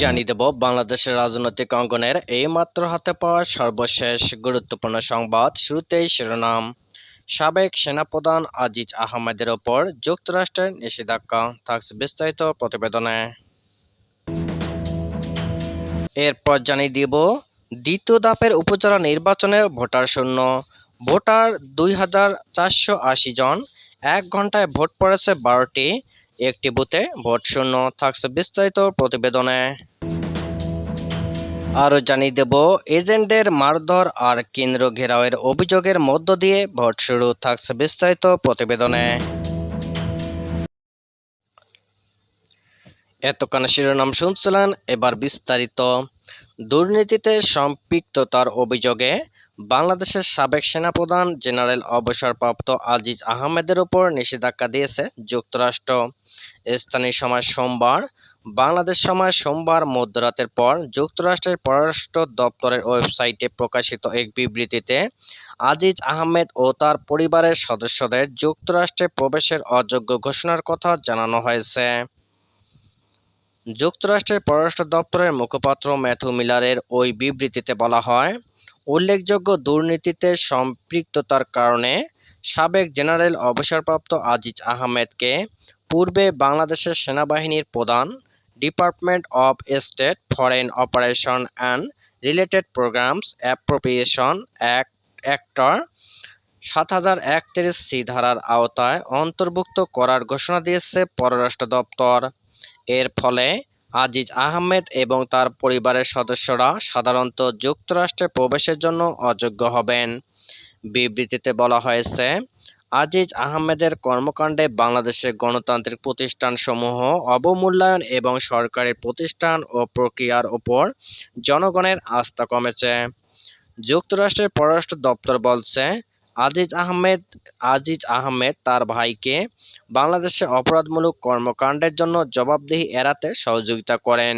জানিয়ে দেব, বাংলাদেশের রাজনৈতিক অঙ্গনের এইমাত্র হাতে পাওয়া সর্বশেষ গুরুত্বপূর্ণ সংবাদ শুরুতেই শিরোনাম। সাবেক সেনাপ্রধান আজিজ আহমেদের ওপর যুক্তরাষ্ট্রের নিষেধাজ্ঞা থাকছে বিস্তারিত প্রতিবেদনে। এরপর জানিয়ে দিব, দ্বিতীয় ধাপের উপজেলা নির্বাচনে ভোটার শূন্য। ভোটার দুই হাজার চারশো আশি জন, এক ঘন্টায় ভোট পড়েছে বারোটি। একটি বুথে ভোট শূন্য থাকছে বিস্তারিত প্রতিবেদনে। আরও জানিয়ে দেব, এজেন্টদের মারধর আর কেন্দ্র ঘেরাওয়ের অভিযোগের মধ্য দিয়ে ভোট শুরু থাকছে বিস্তারিত প্রতিবেদনে। এতক্ষণ শিরোনাম শুনছিলেন, এবার বিস্তারিত। দুর্নীতিতে সম্পৃক্ততার অভিযোগে বাংলাদেশের সাবেক সেনাপ্রধান জেনারেল অবসরপ্রাপ্ত আজিজ আহমেদের উপর নিষেধাজ্ঞা দিয়েছে যুক্তরাষ্ট্র। স্থানীয় সময় সোমবার বাংলাদেশ সময় সোমবার মধ্যরাতের পর যুক্তরাষ্ট্রের পররাষ্ট্র দপ্তরের ওয়েবসাইটে প্রকাশিত এক বিবৃতিতে আজিজ আহমেদ ও তার পরিবারের সদস্যদের যুক্তরাষ্ট্রে প্রবেশের অযোগ্য ঘোষণার কথা জানানো হয়েছে। যুক্তরাষ্ট্রের পররাষ্ট্র দপ্তরের মুখপাত্র ম্যাথু মিলারের ওই বিবৃতিতে বলা হয়, উল্লেখযোগ্য দুর্নীতিতে সম্পৃক্ততার কারণে সাবেক জেনারেল অবসরপ্রাপ্ত আজিজ আহমেদকে পূর্বে বাংলাদেশের সেনাবাহিনীর প্রধান department of state foreign operation and related programs appropriation act actor সাত হাজার একত্রিশ সি ধারার আওতায় অন্তর্ভুক্ত করার ঘোষণা দিয়েছে পররাষ্ট্র দপ্তর। এর ফলে আজিজ আহমেদ এবং তার পরিবারের সদস্যরা সাধারণত যুক্তরাষ্ট্রে প্রবেশের জন্য অযোগ্য হবেন। বিবৃতিতে বলা হয়েছে আজিজ আহমেদের কর্মকাণ্ডে বাংলাদেশের গণতান্ত্রিক প্রতিষ্ঠানসমূহ অবমূল্যায়ন এবং সরকারি প্রতিষ্ঠান ও প্রক্রিয়ার ওপর জনগণের আস্থা কমেছে। যুক্তরাষ্ট্রের পররাষ্ট্র দপ্তর বলছে, আজিজ আহমেদ আজিজ আহমেদ তার ভাইকে বাংলাদেশে অপরাধমূলক কর্মকাণ্ডের জন্য জবাবদিহি এড়াতে সহযোগিতা করেন।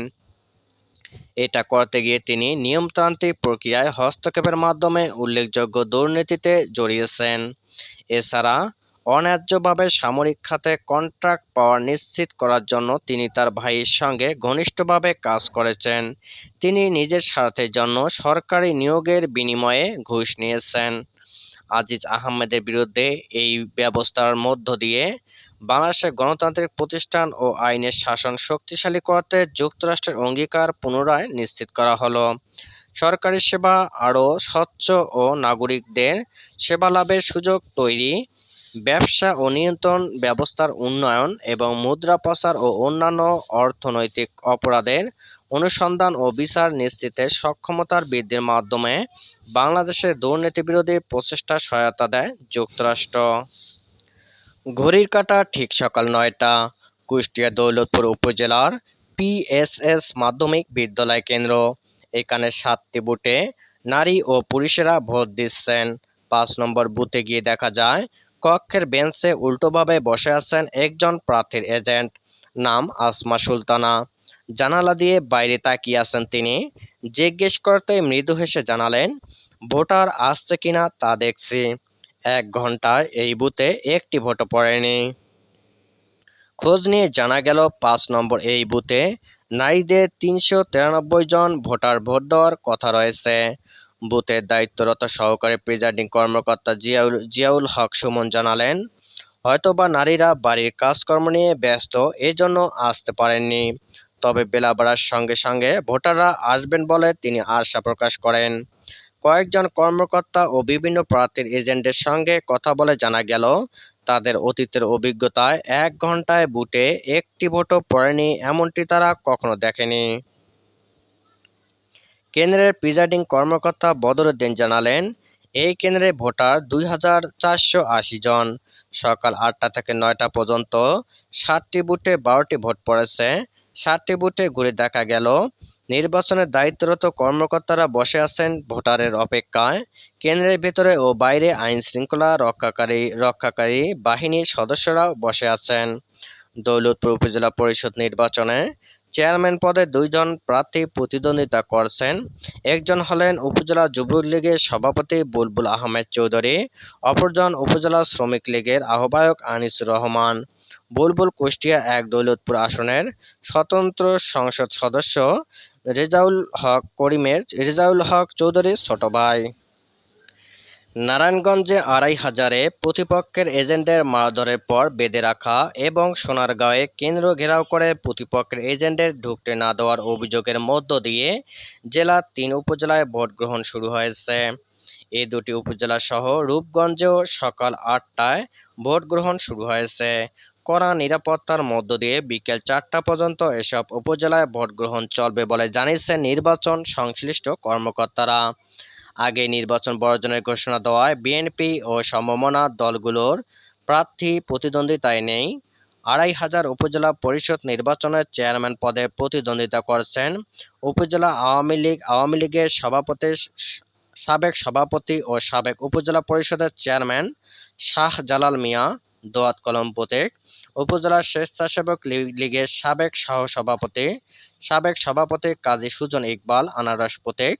এটা করতে গিয়ে তিনি নিয়মতান্ত্রিক প্রক্রিয়ায় হস্তক্ষেপের মাধ্যমে উল্লেখযোগ্য দুর্নীতিতে জড়িয়েছেন। এছাড়া অন্যায্যভাবে সামরিক খাতে কন্ট্রাক্ট পাওয়া নিশ্চিত করার জন্য তিনি তার ভাইয়ের সঙ্গে ঘনিষ্ঠভাবে কাজ করেছেন। তিনি নিজের স্বার্থের জন্য সরকারি নিয়োগের বিনিময়ে ঘুষ নিয়েছেন। আজিজ আহমেদের বিরুদ্ধে এই ব্যবস্থার মধ্য দিয়ে বাংলাদেশের গণতান্ত্রিক প্রতিষ্ঠান ও আইনের শাসন শক্তিশালী করতে যুক্তরাষ্ট্রের অঙ্গীকার পুনরায় নিশ্চিত করা হলো। সরকারি সেবা আরও স্বচ্ছ ও নাগরিকদের সেবা লাভের সুযোগ তৈরি, ব্যবসা ও নিয়ন্ত্রণ ব্যবস্থার উন্নয়ন এবং মুদ্রা পাচার ও অন্যান্য অর্থনৈতিক অপরাধের অনুসন্ধান ও বিচার নিশ্চিতে সক্ষমতার বৃদ্ধির মাধ্যমে বাংলাদেশের দুর্নীতি বিরোধী প্রচেষ্টা সহায়তা দেয় যুক্তরাষ্ট্র। ঘড়ির কাটা ঠিক সকাল নয়টা, কুষ্টিয়া দৌলতপুর উপজেলার পিএসএস মাধ্যমিক বিদ্যালয় কেন্দ্র। এখানে সাতটি বুটে নারী ও পুরুষেরা ভোট দিচ্ছেন। পাঁচ নম্বর বুথে গিয়ে দেখা যায়, কক্ষের বেঞ্চে উল্টোভাবে বসে আছেন একজন প্রার্থীর এজেন্ট। নাম আসমা সুলতানা। জানালা দিয়ে বাইরে তাকিয়ে আছেন তিনি। জিজ্ঞেস করতে মৃদু হেসে জানালেন, ভোটার আসছে কিনা তা দেখছি। এক ঘন্টায় এই বুথে একটি ভোটও পড়েনি। খোঁজ নিয়ে জানা গেল, পাঁচ নম্বর এই বুথে নারীদের তিনশো তিরানব্বই জন ভোটার ভোট দেওয়ার কথা রয়েছে। বুথের দায়িত্বরত সহকারী প্রিজাইডিং কর্মকর্তা জিয়াউল জিয়াউল হক সুমন জানালেন, হয়তোবা নারীরা বাড়ির কাজকর্ম নিয়ে ব্যস্ত, এজন্য আসতে পারেননি। তবে বেলা বাড়ার সঙ্গে সঙ্গে ভোটাররা আসবেন বলে তিনি আশা প্রকাশ করেন। কয়েকজন কর্মকর্তা ও বিভিন্ন প্রার্থীর এজেন্টের সঙ্গে কথা বলে জানা গেল তাদের অতীতের অভিজ্ঞতায় এক ঘন্টায় বুটে একটি ভোটও পড়েনি এমনটি তারা কখনো দেখেনি। কেন্দ্রের প্রিজাইডিং কর্মকর্তা বদরুদ্দিন জানালেন, এই কেন্দ্রে ভোটার দুই হাজার চারশো আশি জন। সকাল আটটা থেকে নয়টা পর্যন্ত ষাটটি বুথে বারোটি ভোট পড়েছে ষাটটি বুথে ঘুরে দেখা গেল। নির্বাচনের দায়িত্বরত কর্মকর্তারা বসে আছেন ভোটারের অপেক্ষায়। কেন্দ্রের ভেতরে ও বাইরে আইন শৃঙ্খলা রক্ষাকারী রক্ষাকারী বাহিনীর সদস্যরাও বসে আছেন। দৌলতপুর উপজেলা পরিষদ নির্বাচনে চেয়ারম্যান পদে দুইজন প্রার্থী প্রতিদ্বন্দ্বিতা করছেন। একজন হলেন উপজেলা যুবলীগের সভাপতি বুলবুল আহমেদ চৌধুরী, অপরজন উপজেলা শ্রমিক লীগের আহ্বায়ক আনিসুর রহমান। বুলবুল কুষ্টিয়া এক দৌলতপুর আসনের স্বতন্ত্র সংসদ সদস্য রেজাউল হক করিমের, রেজাউল হক চৌধুরীর ছোট ভাই। নারায়ণগঞ্জে আড়াই হাজারে প্রতিপক্ষের এজেন্টের মারধরের পর বেঁধে রাখা এবং সোনারগাঁয়ে কেন্দ্র ঘেরাও করে প্রতিপক্ষের এজেন্টের ঢুকতে না দেওয়ার অভিযোগের মধ্য দিয়ে জেলার তিন উপজেলায় ভোট গ্রহণ শুরু হয়েছে। এই দুটি উপজেলা সহ রূপগঞ্জেও সকাল আটটায় ভোট গ্রহণ শুরু হয়েছে। কড়া নিরাপত্তার মধ্য দিয়ে বিকেল চারটা পর্যন্ত এসব উপজেলায় ভোট গ্রহণ চলবে বলে জানিয়েছেন নির্বাচন সংশ্লিষ্ট কর্মকর্তারা। আগে নির্বাচন বর্জনের ঘোষণা দেওয়ায় বিএনপি ও সমমনা দলগুলোর প্রার্থী প্রতিদ্বন্দ্বিতায় নেই। আড়াই হাজার উপজেলা পরিষদ নির্বাচনের চেয়ারম্যান পদে প্রতিদ্বন্দ্বিতা করছেন উপজেলা আওয়ামী লীগ, আওয়ামী লীগের সভাপতি সাবেক সভাপতি ও সাবেক উপজেলা পরিষদের চেয়ারম্যান শাহ জালাল মিয়া, দোয়াত কলম প্রতীক, উপজেলা স্বেচ্ছাসেবক লীগের সাবেক সহসভাপতি সাবেক সভাপতি কাজী সুজন ইকবাল, আনারস প্রতীক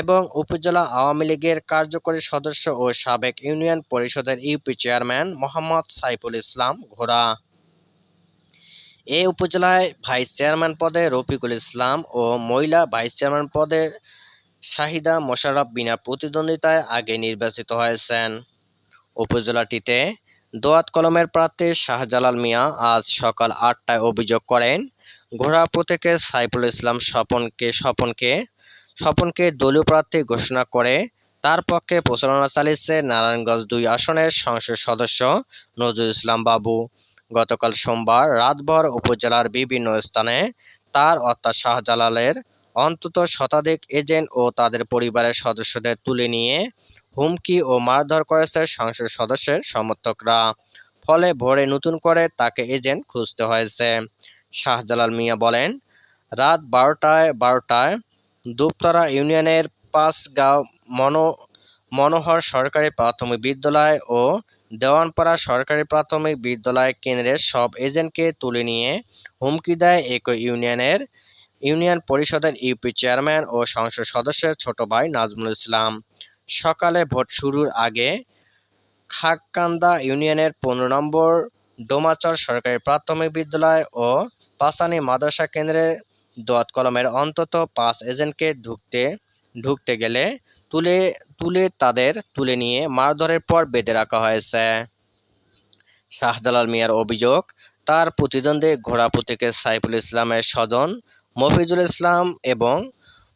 এবং উপজেলা আওয়ামী লীগের কার্যকরী সদস্য ও সাবেক ইউনিয়ন পরিষদের ইউপি চেয়ারম্যান মোহাম্মদ সাইফুল ইসলাম ঘোড়া। এ উপজেলায় ভাইস চেয়ারম্যান পদে রফিকুল ইসলাম ও মহিলা ভাইস চেয়ারম্যান পদে শাহিদা মোশাররফ বিনা প্রতিদ্বন্দ্বিতায় আগে নির্বাচিত হয়েছেন। উপজেলাটিতে দোয়াত কলমের প্রার্থী শাহজালাল মিয়া আজ সকাল আটটায় অভিযোগ করেন ঘোড়া প্রতীকে সাইফুল ইসলাম স্বপনকে স্বপনকে স্বপনকে দলীয় প্রার্থী ঘোষণা করে। তার পক্ষে প্রচারণা চালিয়েছে নারায়ণগঞ্জ দুই আসনের সংসদ সদস্য নজরুল ইসলাম বাবু। গতকাল সোমবার রাতভর উপজেলার বিভিন্ন স্থানে তার অর্থাৎ শাহজালালের অন্তত শতাধিক এজেন্ট ও তাদের পরিবারের সদস্যদের তুলে নিয়ে হুমকি ও মারধর করেছে সংসদ সদস্যের সমর্থকরা। ফলে ভোরে নতুন করে তাকে এজেন্ট খুঁজতে হয়েছে। শাহজালাল মিয়া বলেন, রাত বারোটায় বারোটায় দুপতরা ইউনিয়নের পাঁচগাঁও মনো, মনোহর সরকারি প্রাথমিক বিদ্যালয় ও দেওয়ানপাড়া সরকারি প্রাথমিক বিদ্যালয় কেন্দ্রের সব এজেন্টকে তুলে নিয়ে হুমকি দেয় একই ইউনিয়নের, ইউনিয়ন পরিষদের ইউপি চেয়ারম্যান ও সংসদ সদস্যের ছোট ভাই নাজমুল ইসলাম। সকালে ভোট শুরুর আগে খাগকান্দা ইউনিয়নের পনেরো নম্বর, ডোমাচর সরকারি প্রাথমিক বিদ্যালয় ও পাসানি মাদ্রাসা কেন্দ্রে দোয়াত কলমের অন্তত পাঁচ এজেন্টকে ঢুকতে ঢুকতে গেলে তুলে তুলে তাদের তুলে নিয়ে মারধরের পর বেঁধে রাখা হয়েছে। শাহজালাল মিয়ার অভিযোগ, তার প্রতিদ্বন্দ্বী ঘোড়া প্রতীকের সাইফুল ইসলামের স্বজন মফিজুল ইসলাম এবং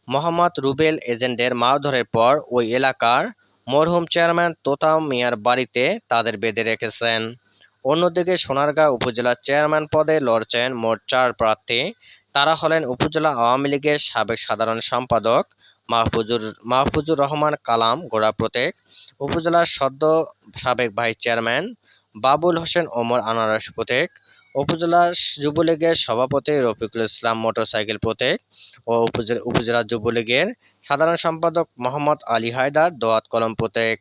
মোহাম্মদ রুবেল এজেন্টের মারধরের পর ওই এলাকার মরহুম চেয়ারম্যান তোতা মিয়ার বাড়িতে তাদের বেঁধে রেখেছেন। অন্যদিকে সোনারগাঁ উপজেলা চেয়ারম্যান পদে লড়ছেন মোট চার প্রার্থী। তারা হলেন উপজেলা আওয়ামী লীগের সাবেক সাধারণ সম্পাদক মাহফুজুর মাহফুজুর রহমান কালাম গোড়া প্রতীক উপজেলার সদ্য সাবেক ভাইস চেয়ারম্যান বাবুল হোসেন ওমর আনারস প্রতীক, উপজেলা যুবলীগের সভাপতি রফিকুল ইসলাম মোটরসাইকেল প্রতীক ও উপজেলা উপজেলা যুবলীগের সাধারণ সম্পাদক মোহাম্মদ আলী হায়দার দোয়াত কলম প্রতীক।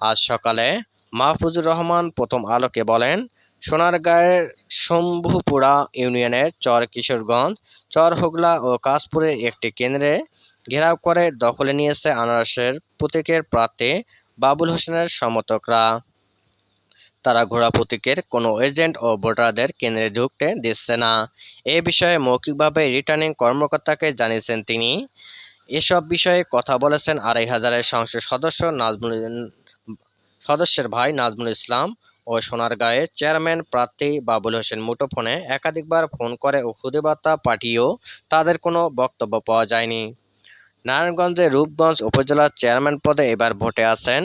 আজ সকালে মাহফুজুর রহমান প্রথম আলোকে বলেন, সোনারগাঁয়ের শম্ভুপুরা ইউনিয়নের চর কিশোরগঞ্জ, চর হোগলা ও কাশপুরের একটি কেন্দ্রে ঘেরাও করে দখলে নিয়েছে আনারসের প্রতীকের প্রার্থী বাবুল হোসেনের সমর্থকরা। তারা ঘোড়া প্রতীকের কোনো এজেন্ট ও ভোটারদের কেন্দ্রে ঢুকতে দিচ্ছে না। এ বিষয়ে মৌখিকভাবে রিটার্নিং কর্মকর্তাকে জানিয়েছেন তিনি। এসব বিষয়ে কথা বলেছেন আড়াই হাজারের সংসদ সদস্য নাজমুল সদস্যের ভাই নাজমুল ইসলাম ও সোনারগাঁয়ের চেয়ারম্যান প্রার্থী বাবুল হোসেন মুঠোফোনে একাধিকবার ফোন করে ও বার্তা পাঠিয়েও তাদের কোনো বক্তব্য পাওয়া যায়নি। নারায়ণগঞ্জের রূপগঞ্জ উপজেলার চেয়ারম্যান পদে এবার ভোটে আছেন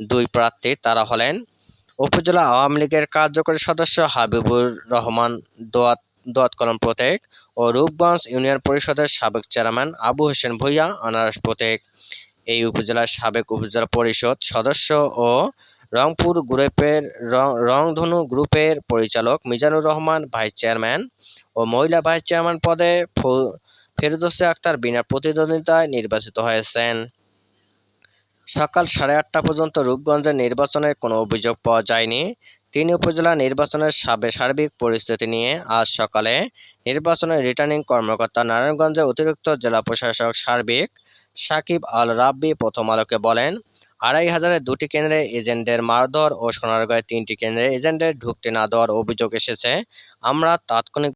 দুই প্রার্থী, তারা হলেন উপজেলা আওয়ামী লীগের কার্যকরী সদস্য হাবিবুর রহমান, দোয়াত দোয়াত কলম প্রতীক ও রূপগঞ্জ ইউনিয়ন পরিষদের সাবেক চেয়ারম্যান আবু হোসেন ভূঁইয়া, আনারস প্রতীক। এই উপজেলার সাবেক উপজেলা পরিষদ সদস্য ও রংপুর গ্রুপের রংধনু গ্রুপের পরিচালক মিজানুর রহমান, ভাইস চেয়ারম্যান ও মহিলা ভাইস চেয়ারম্যান পদে ফেরদৌসে আক্তার বিনা প্রতিদ্বন্দ্বিতায় নির্বাচিত হয়েছেন। সকাল সাড়ে আটটা পর্যন্ত রূপগঞ্জের নির্বাচনের কোনো অভিযোগ পাওয়া যায়নি। তিন উপজেলা নির্বাচনের সাবে, সার্বিক পরিস্থিতি নিয়ে আজ সকালে নির্বাচনের রিটার্নিং কর্মকর্তা নারায়ণগঞ্জের অতিরিক্ত জেলা প্রশাসক সার্বিক সাকিব আল রাব্বি প্রথম আলোকে বলেন, আড়াই হাজারের দুটি কেন্দ্রে এজেন্টদের মারধর ও সোনারগাঁয়ে তিনটি কেন্দ্রে এজেন্টদের ঢুকতে না দেওয়ার অভিযোগ এসেছে। আমরা তাৎক্ষণিক